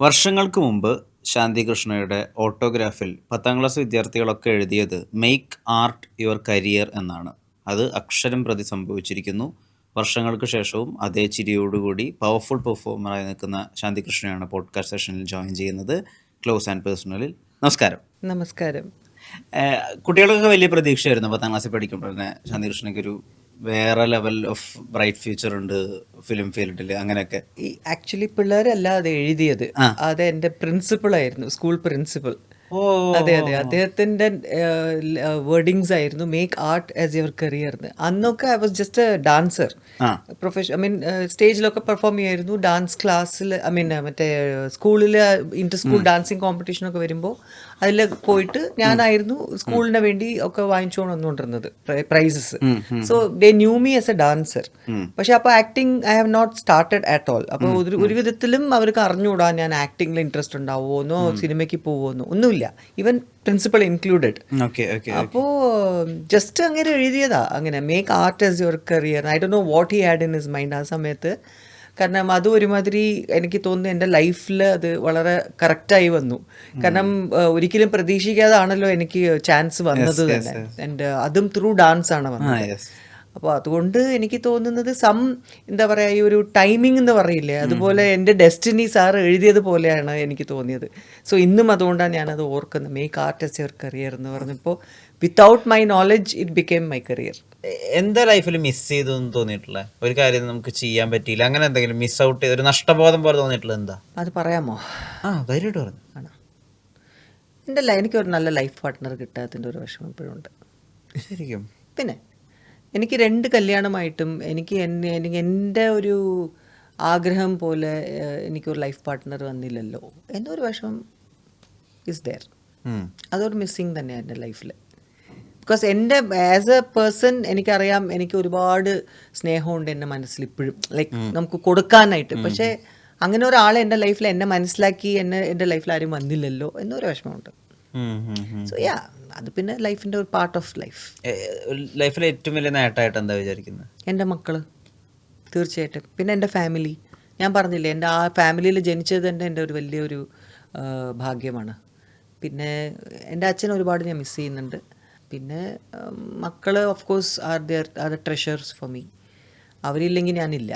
വർഷങ്ങൾക്ക് മുമ്പ് ശാന്തികൃഷ്ണയുടെ ഓട്ടോഗ്രാഫിൽ പത്താം ക്ലാസ് വിദ്യാർത്ഥികളൊക്കെ എഴുതിയത് മെയ്ക്ക് ആർട്ട് യുവർ കരിയർ എന്നാണ്. അത് അക്ഷരം പ്രതി സംഭവിച്ചിരിക്കുന്നു. വർഷങ്ങൾക്ക് ശേഷവും അതേ ചിരിയോടുകൂടി പവർഫുൾ പെർഫോമറായി നിൽക്കുന്ന ശാന്തികൃഷ്ണയാണ് പോഡ്കാസ്റ്റ് സെഷനിൽ ജോയിൻ ചെയ്യുന്നത്. ക്ലോസ് ആൻഡ് പേഴ്സണലിൽ നമസ്കാരം. നമസ്കാരം. കുട്ടികൾക്കൊക്കെ വലിയ പ്രതീക്ഷയായിരുന്നു പത്താം ക്ലാസ്സിൽ പഠിക്കുമ്പോൾ തന്നെ ശാന്തികൃഷ്ണയ്ക്ക് ഒരു വേറെ ലെവൽ ഓഫ് ബ്രൈറ്റ് ഫ്യൂച്ചർ ഉണ്ട് ഫിലിം ഫീൽഡിൽ അങ്ങനെയൊക്കെ. ഈ ആക്ച്വലി പിള്ളേരല്ല അത് എഴുതിയത്. അത് എന്റെ പ്രിൻസിപ്പൾ ആയിരുന്നു സ്കൂൾ പ്രിൻസിപ്പൾ അതെ അതെ. അദ്ദേഹത്തിന്റെ വേർഡിങ്സ് ആയിരുന്നു make art as your career എന്ന് അന്നൊക്കെ I was just dancer profession I mean സ്റ്റേജിലൊക്കെ perform ചെയ്യായിരുന്നു ഡാൻസ് ക്ലാസ്സിൽ ഐ മീൻ മറ്റേ സ്കൂളിൽ ഇന്റർ സ്കൂൾ ഡാൻസിങ് കോമ്പറ്റീഷനൊക്കെ വരുമ്പോൾ അതിൽ പോയിട്ട് ഞാനായിരുന്നു സ്കൂളിന് വേണ്ടി ഒക്കെ വാങ്ങിച്ചുകൊണ്ട് വന്നുകൊണ്ടിരുന്നത് prizes so they knew me as a dancer പക്ഷെ അപ്പോൾ acting I have not started at all അപ്പോൾ ഒരു ഒരു വിധത്തിലും അവർക്ക് അറിഞ്ഞുകൂടാ ഞാൻ ആക്ടിങ്ങിൽ ഇൻട്രസ്റ്റ് ഉണ്ടാവുമോന്നോ സിനിമയ്ക്ക് പോവുമെന്നോ ഒന്നുമില്ല. ഈവൻ പ്രിൻസിപ്പൾ ഇൻക്ലൂഡഡ് അപ്പോ ജസ്റ്റ് അങ്ങനെ എഴുതിയതാ. അങ്ങനെ make art as your career I do know what he had in his mind ആ സമയത്ത്. കാരണം അത് ഒരുമാതിരി എനിക്ക് തോന്നുന്നു എന്റെ ലൈഫിൽ അത് വളരെ കറക്റ്റായി വന്നു. കാരണം ഒരിക്കലും പ്രതീക്ഷിക്കാതാണല്ലോ എനിക്ക് ചാൻസ് വന്നത് തന്നെ. എന്റെ അതും ത്രൂ ഡാൻസ് ആണ് വന്നത്. അപ്പോൾ അതുകൊണ്ട് എനിക്ക് തോന്നുന്നത് സം എന്താ പറയുക ഈ ഒരു ടൈമിംഗ് എന്ന് പറയില്ലേ അതുപോലെ എന്റെ ഡെസ്റ്റിനി സാർ എഴുതിയത് പോലെയാണ് എനിക്ക് തോന്നിയത്. സോ ഇന്നും അതുകൊണ്ടാണ് ഞാനത് ഓർക്കുന്നത്. മേക്ക് ആർട്ടിസ്റ്റ് യുവർ കരിയർ എന്ന് പറഞ്ഞപ്പോൾ without my knowledge it became my career എന്താ ലൈഫിൽ മിസ് ചെയ്തു എന്ന് തോന്നിയിട്ടുള്ള? ഒരു കാര്യം നമുക്ക് ചെയ്യാൻ പറ്റിയില്ല. അങ്ങനെ എന്തെങ്കിലും മിസ് ഔട്ട് ചെയ്ത് ഒരു നഷ്ടബോധം പോലെ തോന്നിയിട്ടുള്ള എന്താ? അത് പറയാമോ? ആ ധൈര്യമായിട്ട് പറഞ്ഞു ആണോ? എന്റെ ലൈ- എനിക്കൊരു നല്ല ലൈഫ് പാർട്ട്ണർ കിട്ടാത്തതിന്റെ ഒരു വിഷമം ഇപ്പോഴും ഉണ്ട്. ശരിക്കും? പിന്നെ എനിക്ക് രണ്ട് കല്യാണമായിട്ടും എനിക്ക് എന്നെ എനിക്ക് എന്റെ ഒരു ആഗ്രഹം പോലെ എനിക്കൊരു ലൈഫ് പാർട്ട്ണർ വന്നില്ലല്ലോ. എന്നൊരു വിഷമം ഇസ് ദയർ. അതൊരു മിസ്സിങ് തന്നെയാണ് എന്റെ ലൈഫിൽ ബിക്കോസ് എന്റെ ആസ് എ പേഴ്സൺ എനിക്കറിയാം എനിക്ക് ഒരുപാട് സ്നേഹമുണ്ട് എന്റെ മനസ്സിൽ ഇപ്പോഴും. ലൈക്ക് നമുക്ക് കൊടുക്കാനായിട്ട്. പക്ഷേ അങ്ങനെ ഒരാൾ എന്റെ ലൈഫിൽ എന്നെ മനസ്സിലാക്കി എന്നെ എന്റെ ലൈഫിൽ ആരും വന്നില്ലല്ലോ എന്നൊരു വിഷമമുണ്ട്. സോ യാ അത് പിന്നെ ലൈഫിന്റെ ഒരു പാർട്ട് ഓഫ് ലൈഫ് ലൈഫിലെ ഏറ്റവും വലിയ നേട്ടമായിട്ട് എന്താ വിചാരിക്കുന്നത് എന്റെ മക്കൾ. തീർച്ചയായിട്ടും. പിന്നെ എന്റെ ഫാമിലി ഞാൻ പറഞ്ഞില്ലേ എന്റെ ആ ഫാമിലിയിൽ ജനിച്ചത് തന്നെ എന്റെ ഒരു വലിയൊരു ഭാഗ്യമാണ്. പിന്നെ എന്റെ അച്ഛൻ ഒരുപാട് ഞാൻ മിസ് ചെയ്യുന്നുണ്ട്. പിന്നെ മക്കൾ of course are they're are the treasures for me അവരില്ലെങ്കിൽ ഞാനില്ല.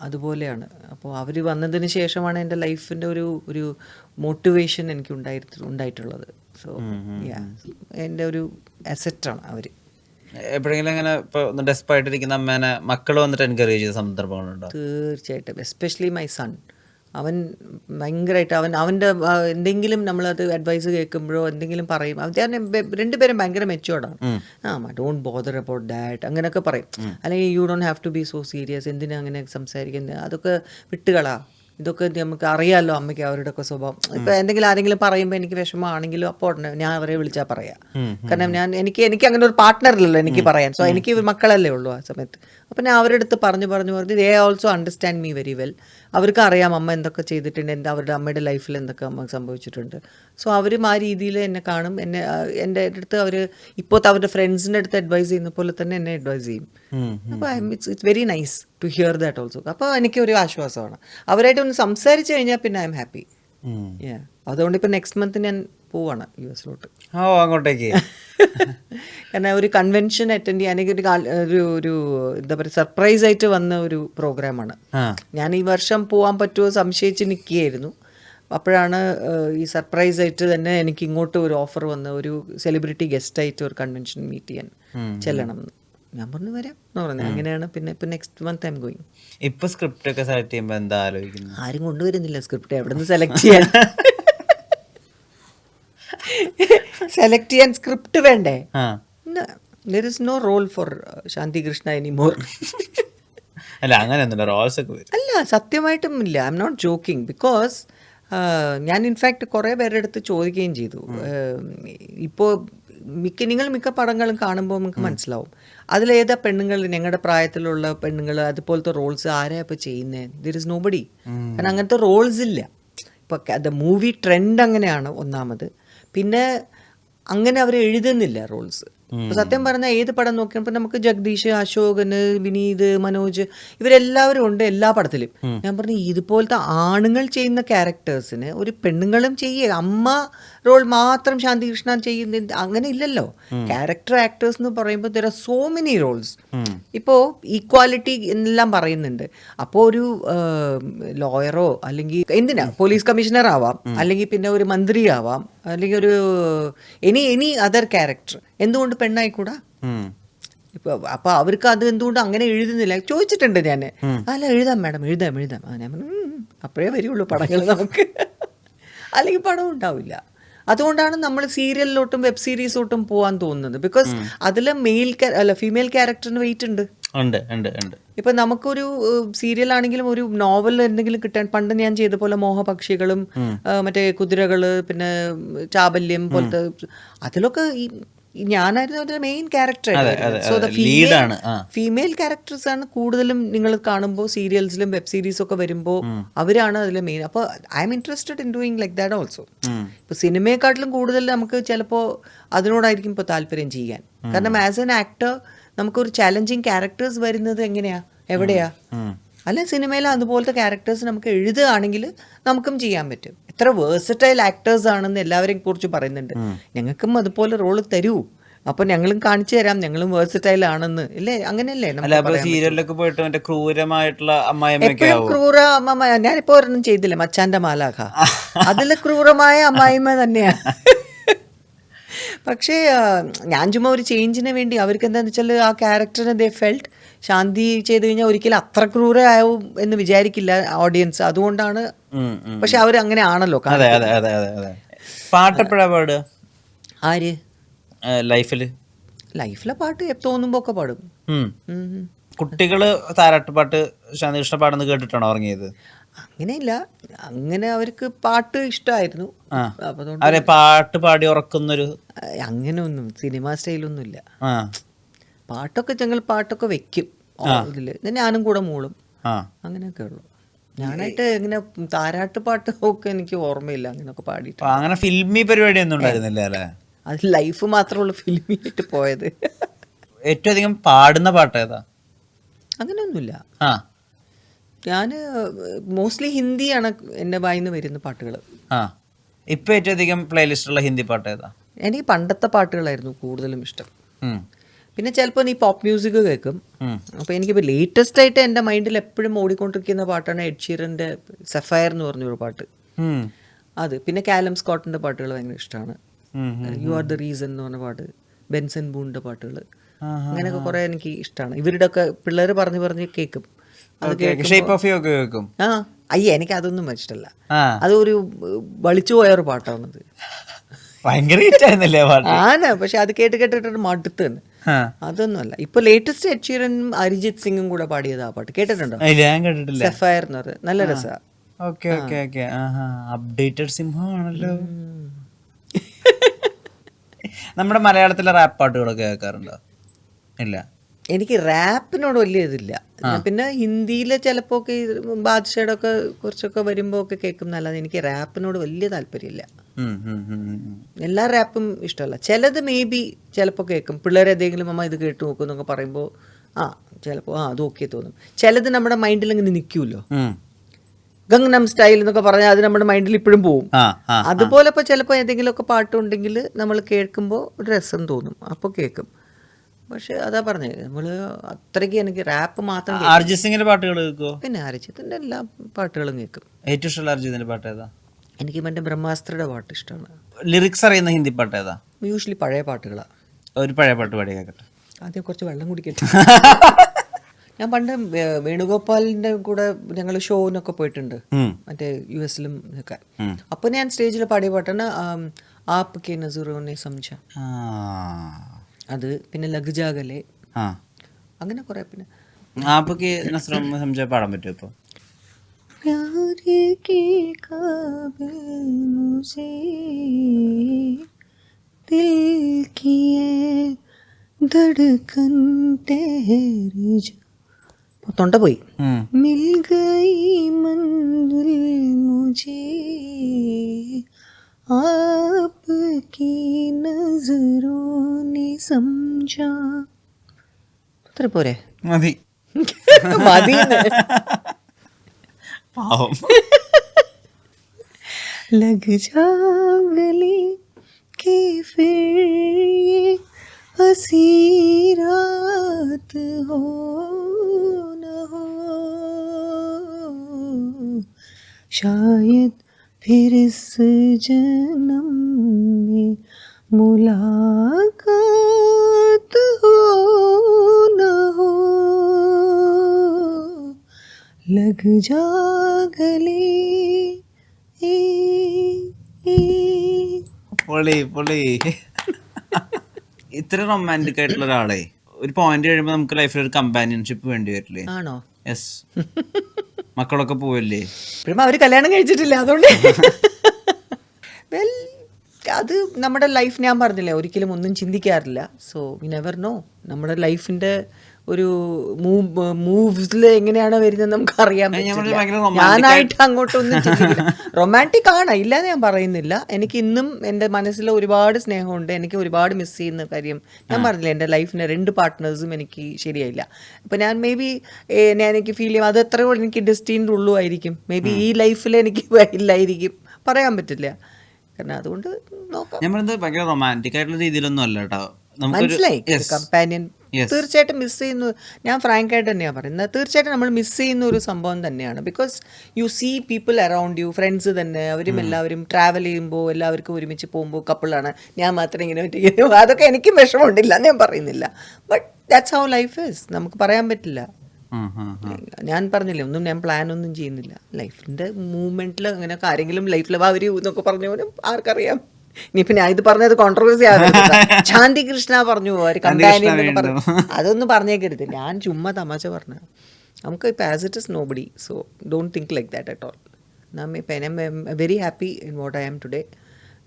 അതുപോലെയാണ്. അപ്പോൾ അവർ വന്നതിന് ശേഷമാണ് എന്റെ ലൈഫിന്റെ ഒരു ഒരു മോട്ടിവേഷൻ എനിക്ക് ഉണ്ടായി ഉണ്ടായിട്ടുള്ളത്. സോ യാ എന്റെ ഒരു അസറ്റാണ് അവർ എപ്പോഴെങ്കിലും അങ്ങനെ ഇപ്പോൾ ഡെസ്പായിട്ടിരിക്കുന്ന അമ്മേനെ മക്കൾ വന്നിട്ട് എൻകറേജ് ചെയ്ത സന്ദർഭങ്ങളുണ്ടോ? തീർച്ചയായിട്ടും. എസ്പെഷ്യലി മൈ സൺ അവൻ ഭയങ്കരമായിട്ട് അവൻ അവന്റെ എന്തെങ്കിലും നമ്മളത് അഡ്വൈസ് കേൾക്കുമ്പോഴോ എന്തെങ്കിലും പറയും. അവൻ ഞാൻ രണ്ടുപേരും ഭയങ്കര മെച്ചുവേർഡാണ് ആ ഡോണ്ട് ബോദർ അബൌട്ട് ദാറ്റ് അങ്ങനെയൊക്കെ പറയും. അല്ലെങ്കിൽ you don't have to be so serious എന്തിനാ അങ്ങനെ സംസാരിക്കുന്നത് അതൊക്കെ വിട്ടുകളാ. ഇതൊക്കെ നമുക്ക് അറിയാമല്ലോ അമ്മയ്ക്ക് അവരുടെ ഒക്കെ സ്വഭാവം ഇപ്പൊ എന്തെങ്കിലും ആരെങ്കിലും പറയുമ്പോൾ എനിക്ക് വിഷമമാണെങ്കിലും അപ്പോൾ ഉടനെ ഞാൻ അവരെ വിളിച്ചാൽ പറയാം. കാരണം ഞാൻ എനിക്ക് എനിക്ക് അങ്ങനെ ഒരു പാർട്ട്ണർ ഇല്ലല്ലോ എനിക്ക് പറയാൻ. സോ എനിക്ക് മക്കളല്ലേ ഉള്ളൂ ആ സമയത്ത്. അപ്പം ഞാൻ അവരുടെ അടുത്ത് പറഞ്ഞു പറഞ്ഞു പറഞ്ഞു they also understand me very well അവർക്ക് അറിയാം അമ്മ എന്തൊക്കെ ചെയ്തിട്ടുണ്ട് എന്താ അവരുടെ അമ്മയുടെ ലൈഫിൽ എന്തൊക്കെ അമ്മ സംഭവിച്ചിട്ടുണ്ട്. സോ അവരും ആ രീതിയിൽ എന്നെ കാണും. എന്നെ എന്റെ അടുത്ത് അവർ ഇപ്പോഴത്തെ അവരുടെ ഫ്രണ്ട്സിന്റെ അടുത്ത് അഡ്വൈസ് ചെയ്യുന്ന പോലെ തന്നെ എന്നെ അഡ്വൈസ് ചെയ്യും. അപ്പോൾ I it's it's very nice to hear that also അപ്പോൾ എനിക്ക് ഒരു ആശ്വാസമാണ്. അവരായിട്ട് ഒന്ന് സംസാരിച്ചു കഴിഞ്ഞാൽ പിന്നെ ഐ എം ഹാപ്പി ഉം. അതുകൊണ്ട് ഇപ്പം നെക്സ്റ്റ് മന്ത് ഞാൻ പോവാണ് യു എസിലോട്ട്. ഓ അങ്ങോട്ടേക്ക്. കാരണം ഒരു കൺവെൻഷൻ അറ്റൻഡ് ചെയ്യാൻ എനിക്ക് ഒരു ഒരു ഒരു എന്താ പറയുക സർപ്രൈസ് ആയിട്ട് വന്ന ഒരു പ്രോഗ്രാമാണ് ആ. ഞാൻ ഈ വർഷം പോകാൻ പറ്റുമോ സംശയിച്ച് നിൽക്കുകയായിരുന്നു അപ്പോഴാണ് ഈ സർപ്രൈസ് ആയിട്ട് തന്നെ എനിക്ക് ഇങ്ങോട്ട് ഒരു ഓഫർ വന്ന് ഒരു സെലിബ്രിറ്റി ഗസ്റ്റ് ആയിട്ട് ഒരു കൺവെൻഷൻ മീറ്റ് ചെയ്യാൻ ചെല്ലണം എന്ന്. ഞാൻ പറഞ്ഞു വരാം എന്ന് പറഞ്ഞു. അങ്ങനെയാണ്. പിന്നെ ഇപ്പൊ നെക്സ്റ്റ് മന്ത് ഐം ഗോയിങ് ഇപ്പൊ സ്ക്രിപ്റ്റ് ഒക്കെ സെലക്ട് ചെയ്യുമ്പോൾ എന്താ ആലോചിക്കുന്നത്? ആരും കൊണ്ടുവരുന്നില്ല സ്ക്രിപ്റ്റ് എവിടെ നിന്ന് സെലക്ട് ചെയ്യാൻ? സെലക്ട് ചെയ്യാൻ സ്ക്രിപ്റ്റ് വേണ്ടേ? There is no role for Shanti Krishna any more അല്ല അങ്ങനെ റോൾസ് ഒക്കെ അല്ല സത്യമായിട്ടും ഇല്ല. I am not joking because ഞാൻ ഇൻഫാക്ട് കുറേ പേരുടെ അടുത്ത് ചോദിക്കുകയും ചെയ്തു. ഇപ്പോൾ മിക്ക നിങ്ങൾ മിക്ക പടങ്ങളും കാണുമ്പോൾ നമുക്ക് മനസ്സിലാവും. അതിലേതാ പെണ്ണുങ്ങൾ ഞങ്ങളുടെ പ്രായത്തിലുള്ള പെണ്ണുങ്ങൾ അതുപോലത്തെ റോൾസ് ആരാ ഇപ്പോൾ ചെയ്യുന്നത് ദിർ ഇസ് നോബഡി കാരണം അങ്ങനത്തെ റോൾസ് ഇല്ല. ഇപ്പോൾ ദ മൂവി ട്രെൻഡ് അങ്ങനെയാണ് ഒന്നാമത്. പിന്നെ അങ്ങനെ അവർ എഴുതുന്നില്ല റോൾസ്. സത്യം പറഞ്ഞാൽ ഏത് പടം നോക്കിയപ്പോൾ നമുക്ക് ജഗദീഷ് അശോകന് വിനീത് മനോജ് ഇവരെല്ലാവരും ഉണ്ട് എല്ലാ പടത്തിലും. ഞാൻ പറഞ്ഞു ഇതുപോലത്തെ ആണുങ്ങൾ ചെയ്യുന്ന ക്യാരക്ടേഴ്സിന് ഒരു പെണ്ണുങ്ങളും ചെയ്യേ. അമ്മ റോൾ മാത്രം ശാന്തികൃഷ്ണൻ ചെയ്യുന്ന അങ്ങനെ ഇല്ലല്ലോ. ക്യാരക്ടർ ആക്ടേഴ്സ് എന്ന് പറയുമ്പോൾ there are so many roles ഇപ്പോൾ ഈക്വാലിറ്റി എന്നെല്ലാം പറയുന്നുണ്ട്. അപ്പോൾ ഒരു ലോയറോ അല്ലെങ്കിൽ എന്തിനാ? പോലീസ് കമ്മീഷണർ ആവാം. അല്ലെങ്കിൽ പിന്നെ ഒരു മന്ത്രി ആവാം. അല്ലെങ്കിൽ ഒരു എനി എനി അതർ ക്യാരക്ടർ എന്തുകൊണ്ട് പെണ്ണായിക്കൂടാ. ഇപ്പൊ അപ്പൊ അവർക്ക് അത് എന്തുകൊണ്ട് അങ്ങനെ എഴുതുന്നില്ല? ചോദിച്ചിട്ടുണ്ട് ഞാൻ അല്ല എഴുതാം മാഡം എഴുതാം എഴുതാം. ഞാൻ പറഞ്ഞു, "ഉം, അപ്പോഴേ വരികയുള്ളൂ പടങ്ങൾ നമുക്ക്. അല്ലെങ്കിൽ പടം ഉണ്ടാവില്ല. അതുകൊണ്ടാണ് നമ്മൾ സീരിയലിലോട്ടും വെബ് സീരീസിലോട്ടും പോകാൻ തോന്നുന്നത്. ബിക്കോസ് അതിൽ മെയിൽ അല്ല ഫീമെയിൽ ക്യാരക്ടറിന് വെയിറ്റ് ഉണ്ട്. ഉണ്ട് ഉണ്ട് ഉണ്ട്. ഇപ്പൊ നമുക്കൊരു സീരിയൽ ആണെങ്കിലും ഒരു നോവൽ എന്തെങ്കിലും കിട്ടാൻ പണ്ട് ഞാൻ ചെയ്ത പോലെ മോഹപക്ഷികളും മറ്റേ കുതിരകൾ പിന്നെ ചാബല്യം പോലത്തെ അതിലൊക്കെ ഈ ഈ ഞാനായിരുന്നു അതിന്റെ മെയിൻ ക്യാരക്ടർ സോ ദ ആണ്, ഫീമെയിൽ ക്യാരക്ടേഴ്സ് ആണ് കൂടുതലും നിങ്ങൾ കാണുമ്പോൾ സീരിയൽസിലും വെബ് സീരീസ് ഒക്കെ വരുമ്പോൾ അവരാണ് അതിലെ മെയിൻ അപ്പോൾ I am interested in doing like that also ഇപ്പൊ സിനിമയെക്കാട്ടിലും കൂടുതൽ നമുക്ക് ചിലപ്പോൾ അതിനോടായിരിക്കും ഇപ്പോൾ താല്പര്യം ചെയ്യാൻ. കാരണം ആസ് എൻ ആക്ടർ നമുക്കൊരു ചാലഞ്ചിങ് ക്യാരക്ടേഴ്സ് വരുന്നത് എങ്ങനെയാ? എവിടെയാ? അല്ല സിനിമയിൽ അതുപോലത്തെ ക്യാരക്ടേഴ്സ് നമുക്ക് എഴുതുകയാണെങ്കിൽ നമുക്കും ചെയ്യാൻ പറ്റും. എത്ര വേഴ്സറ്റൈൽ ആക്ടേഴ്സ് ആണെന്ന് എല്ലാവരെയും കുറിച്ച് പറയുന്നുണ്ട്. ഞങ്ങൾക്കും അതുപോലെ റോൾ തരൂ. അപ്പൊ ഞങ്ങളും കാണിച്ചു തരാം ഞങ്ങളും വേഴ്സറ്റൈൽ ആണെന്ന്. ഇല്ലേ? അങ്ങനെയല്ലേ സീരിയലിലൊക്കെ പോയിട്ട് മറ്റേ ക്രൂരമായിട്ടുള്ള എപ്പോഴും ക്രൂര അമ്മ ഞാനിപ്പോ ഒരെണ്ണം ചെയ്തില്ല മച്ചാന്റെ മാലാഖ. അതിൽ ക്രൂരമായ അമ്മായിമ്മ തന്നെയാ. പക്ഷേ ഞാൻ ചുമ്മാ ഒരു ചേഞ്ചിന് വേണ്ടി അവർക്ക് എന്താന്ന് വെച്ചാൽ ആ ക്യാരക്ടറിനെ ദേ ഫെൽറ്റ് ശാന്തി ചെയ്ത് കഴിഞ്ഞാൽ ഒരിക്കലും അത്ര ക്രൂരയാവും എന്ന് വിചാരിക്കില്ല ഓഡിയൻസ് അതുകൊണ്ടാണ്. പക്ഷെ അവർ അങ്ങനെ ആണല്ലോ. പാട്ടെപ്പോഴാ പാടുക ആര്? ലൈഫിൽ? ലൈഫിലെ പാട്ട് തോന്നുമ്പോ ഒക്കെ പാടും. കുട്ടികൾ താരാട്ടുപാട്ട് ശാന്തികൃഷ്ണ കേട്ടിട്ടാണ് കേട്ടിട്ടാണോ ഉറങ്ങിയത് അങ്ങനെയില്ല. അങ്ങനെ അവർക്ക് പാട്ട് ഇഷ്ടമായിരുന്നു അവരെ പാട്ട് പാടി ഉറക്കുന്നൊരു അങ്ങനെ ഒന്നും സിനിമ സ്റ്റൈലൊന്നും ഇല്ല ആ. പാട്ടൊക്കെ ചെങ്കിൽ പാട്ടൊക്കെ വെക്കും. ഇതിൽ. ഇത് ഞാനും കൂടെ മൂളും. അങ്ങനെയൊക്കെ ഉള്ളു. ഞാനായിട്ട് ഇങ്ങനെ താരാട്ട് പാട്ട് ഒക്കെ എനിക്ക് ഓർമ്മയില്ല. അങ്ങനെയൊക്കെ പാടിയിട്ട്. അങ്ങനെ ഫിൽമി പരിപാടിയൊന്നും ഉണ്ടായിരുന്നില്ല അല്ലേ? അത് ലൈഫ് മാത്രമുള്ള ഫിലിമിട്ട് പോയത്. ഏറ്റവും അധികം പാടുന്ന പാട്ട് ഏതാ അങ്ങനെയൊന്നുമില്ല. ആ. ഞാൻ മോസ്റ്റ്ലി ഹിന്ദിയാണ് എന്റെ വായിന്ന് വരുന്ന പാട്ടുകൾ ആ. ഇപ്പൊ ഏറ്റവും അധികം പ്ലേലിസ്റ്റുള്ള ഹിന്ദി പാട്ട് ഏതാ എനിക്ക് പണ്ടത്തെ പാട്ടുകളായിരുന്നു കൂടുതലും ഇഷ്ടം. പിന്നെ ചിലപ്പോൾ നീ പോപ്പ് മ്യൂസിക് കേൾക്കും. അപ്പോൾ എനിക്കിപ്പോൾ ലേറ്റസ്റ്റ് ആയിട്ട് എന്റെ മൈൻഡിൽ എപ്പോഴും ഓടിക്കൊണ്ടിരിക്കുന്ന പാട്ടാണ് എഡ് ഷീറിന്റെ സഫയർ എന്ന് പറഞ്ഞൊരു പാട്ട്. അത്. പിന്നെ കാലം സ്കോട്ടിന്റെ പാട്ടുകൾ ഭയങ്കര ഇഷ്ടമാണ് യു ആർ ദ റീസൺ എന്ന് പറഞ്ഞ പാട്ട്. ബെൻസൺ ബൂണിന്റെ പാട്ടുകൾ. അങ്ങനെയൊക്കെ കുറേ എനിക്ക് ഇഷ്ടമാണ് ഇവരുടെ ഒക്കെ പിള്ളേർ പറഞ്ഞു പറഞ്ഞ് കേൾക്കും കേൾക്കും. ആ അയ്യ എനിക്ക് അതൊന്നും ഇഷ്ടമല്ല അത് അതൊരു ഏഹ്, വളിച്ചു പോയ ഒരു പാട്ടാണത്. ഭയങ്കര ഹിറ്റായിരുന്നല്ലേ പാട്ട്? ആണ് പക്ഷെ അത് കേട്ട് കേട്ടിട്ട് മടുത്ത് തന്നെ. അതൊന്നുമല്ല. ഇപ്പൊ ലേറ്റസ്റ്റ് ഷീറനും അരിജിത് സിംഗും കൂടെ പാടിയത് ആ പാട്ട്. കേട്ടിട്ടുണ്ടോ? ഞാൻ കേട്ടിട്ടില്ല. സഫയർ എന്ന് പറയുന്നത് നല്ല രസമാണ് ഓക്കെ ഓക്കെ ഓക്കെ. ആഹാ അപ്ഡേറ്റഡ് സിംഹമാണല്ലോ. നമ്മുടെ മലയാളത്തിലെ റാപ്പ് പാട്ടുകളൊക്കെ കേൾക്കാറുണ്ടോ? ഇല്ല. എനിക്ക് റാപ്പിനോട് വലിയ ഇതില്ല. പിന്നെ ഹിന്ദിയിലെ ചിലപ്പോ ഒക്കെ ബാദ്ഷയുടെ ഒക്കെ കുറച്ചൊക്കെ വരുമ്പോ ഒക്കെ കേൾക്കും നല്ലത് എനിക്ക് റാപ്പിനോട് വലിയ താല്പര്യമില്ല. എല്ലാ റാപ്പും ഇഷ്ടമല്ല. ചിലത് മേ ബി ചിലപ്പോൾ കേൾക്കും. പിള്ളേരെ എന്തെങ്കിലും അമ്മ ഇത് കേട്ട് നോക്കും എന്നൊക്കെ പറയുമ്പോ ആ ചിലപ്പോ ആ അത് ഓക്കെ തോന്നും. ചിലത് നമ്മുടെ മൈൻഡിൽ ഇങ്ങനെ നിൽക്കുമല്ലോ. ഗംഗ്നം സ്റ്റൈൽ എന്നൊക്കെ പറഞ്ഞാൽ അത് നമ്മുടെ മൈൻഡിൽ ഇപ്പോഴും പോവും. അതുപോലെ ഇപ്പോൾ ചിലപ്പോൾ എന്തെങ്കിലുമൊക്കെ പാട്ടുണ്ടെങ്കിൽ നമ്മൾ കേൾക്കുമ്പോൾ ഒരു രസം തോന്നും. അപ്പോൾ കേൾക്കും. പക്ഷെ അതാ പറഞ്ഞത് നമ്മൾ അത്രയ്ക്ക് എനിക്ക് റാപ്പ് മാത്രം. അർജിത് സിംഗിന്റെ പാട്ടുകൾ കേൾക്കുമോ പിന്നെ അർജിത്തിന്റെ എല്ലാ പാട്ടുകളും കേൾക്കും. ഏറ്റവും ഇഷ്ടമുള്ള അർജിത്തിന്റെ പാട്ട് ഏതാ? എനിക്ക് മറ്റേ ബ്രഹ്മാസ്ത്രയുടെ പാട്ട് ഇഷ്ടമാണ്. ലിറിക്സ് അറിയുന്ന ഹിന്ദി പാട്ട് ഏതാ? യൂഷ്വലി പഴയ പാട്ടുകളാണ് ഒരു പഴയ പാട്ട് പാടി കേൾക്കട്ടെ ആദ്യം കുറച്ച് വെള്ളം കുടിക്കട്ടെ. ഞാൻ പണ്ട് വേണുഗോപാലിന്റെ കൂടെ ഞങ്ങൾ ഷോവിനൊക്കെ പോയിട്ടുണ്ട്. മറ്റേ യു എസിലും ഒക്കെ. അപ്പൊ ഞാൻ സ്റ്റേജിൽ പാടിയ പാട്ടാണ് ആപ്പ് കെ നസറുനെ സംജ അത് പിന്നെ ലഗ്ജാഗലെ ആ അങ്ങനെ കുറെ പിന്നെ ആപ്പൊക്കെ നസ്രം സംജ പാടാൻ പറ്റുമോ ഇപ്പൊ प्यार के काबिल मुझे दिल की ये धड़कन ठहर जा തൊണ്ട പോയി ഉം. मिल गई मंजिल मुझे आपकी नजरों ने समझा। मधी. मधी पाव लग जागली के फिर ये हसी रात हो न हो। शायद फिर इस जन्म में मुलाकात हो न हो लग जा गले ए, ए. പൊളി പൊളി ഇത്ര റൊമാൻറ്റിക് ആയിട്ടുള്ള ഒരാളെ ഒരു പോയിന്റ് കഴിയുമ്പോൾ നമുക്ക് ലൈഫിൽ ഒരു കമ്പാനിയൻഷിപ്പ് വേണ്ടി വരില്ലേ ആണോ യെസ് മക്കളൊക്കെ പോവല്ലേ ഇപ്പോഴും അവർ കല്യാണം കഴിച്ചിട്ടില്ല അതുകൊണ്ട് വെൽ അത് നമ്മുടെ ലൈഫ് ഞാൻ പറഞ്ഞില്ലേ ഒരിക്കലും ഒന്നും ചിന്തിക്കാറില്ല. സോ വി നെവർ നോ നമ്മുടെ ലൈഫിന്റെ ഒരു മൂവ് മൂവ്സിൽ എങ്ങനെയാണ് വരുന്നത് നമുക്ക് അറിയാൻ ഞാനായിട്ട് അങ്ങോട്ടൊന്നും ചിന്തിക്കില്ല. റൊമാന്റിക് ആണ് ഇല്ലാതെ ഞാൻ പറയുന്നില്ല. എനിക്ക് ഇന്നും എന്റെ മനസ്സിൽ ഒരുപാട് സ്നേഹമുണ്ട്. എനിക്ക് ഒരുപാട് മിസ് ചെയ്യുന്ന കാര്യം ഞാൻ പറഞ്ഞില്ല എന്റെ ലൈഫിന് രണ്ട് പാർട്ട്നേഴ്സും എനിക്ക് ശരിയായില്ല. അപ്പം ഞാൻ മേ ബി ഞാൻ എനിക്ക് ഫീൽ ചെയ്യും അത് എത്രയോ എനിക്ക് ഡെസ്റ്റിന്റെ ഉള്ളു ആയിരിക്കും. മേ ബി ഈ ലൈഫിൽ എനിക്ക് ഇല്ലായിരിക്കും. പറയാൻ പറ്റില്ല. കാരണം അതുകൊണ്ട് നോക്കാം. ഭയങ്കര റൊമാന്റിക് ആയിട്ടുള്ള രീതിയിലൊന്നും അല്ല കേട്ടോ. മനസ്സിലായി. കമ്പാനിയൻ തീർച്ചയായിട്ടും മിസ് ചെയ്യുന്നു. ഞാൻ ഫ്രാങ്ക് ആയിട്ട് തന്നെയാണ് പറയുന്നത്. തീർച്ചയായിട്ടും നമ്മൾ മിസ് ചെയ്യുന്ന ഒരു സംഭവം തന്നെയാണ്. Because you see people around you friends തന്നെ. അവരും എല്ലാവരും ട്രാവൽ ചെയ്യുമ്പോൾ എല്ലാവർക്കും ഒരുമിച്ച് പോകുമ്പോൾ കപ്പിളാണ് ഞാൻ മാത്രം ഇങ്ങനെ ഒറ്റയ്ക്ക് അതൊക്കെ എനിക്കും വിഷമമുണ്ടില്ല ഞാൻ പറയുന്നില്ല. But that's how life is നമുക്ക് പറയാൻ പറ്റില്ല. ഞാൻ പറഞ്ഞില്ലേ ഒന്നും ഞാൻ പ്ലാൻ ഒന്നും ചെയ്യുന്നില്ല. ലൈഫിന്റെ മൂവ്മെന്റിൽ അങ്ങനെ ആരെങ്കിലും ലൈഫിൽ അവർ എന്നൊക്കെ പറഞ്ഞു പോലെ ആർക്കറിയാം. ഇനിയിപ്പോ ഞാൻ ഇത് പറഞ്ഞത് കോൺട്രവേഴ്സി ആകരുത് ശാന്തി കൃഷ്ണ പറഞ്ഞു ഒരു കമ്പാനിയൻ പറഞ്ഞു. അതൊന്നും പറഞ്ഞേക്കരുത്. ഞാൻ ചുമ്മാ തമാശ പറഞ്ഞു നമുക്ക് ഇപ്പം as it is nobody so don't think like that at all നാം ഇപ്പം I am very happy in what I am today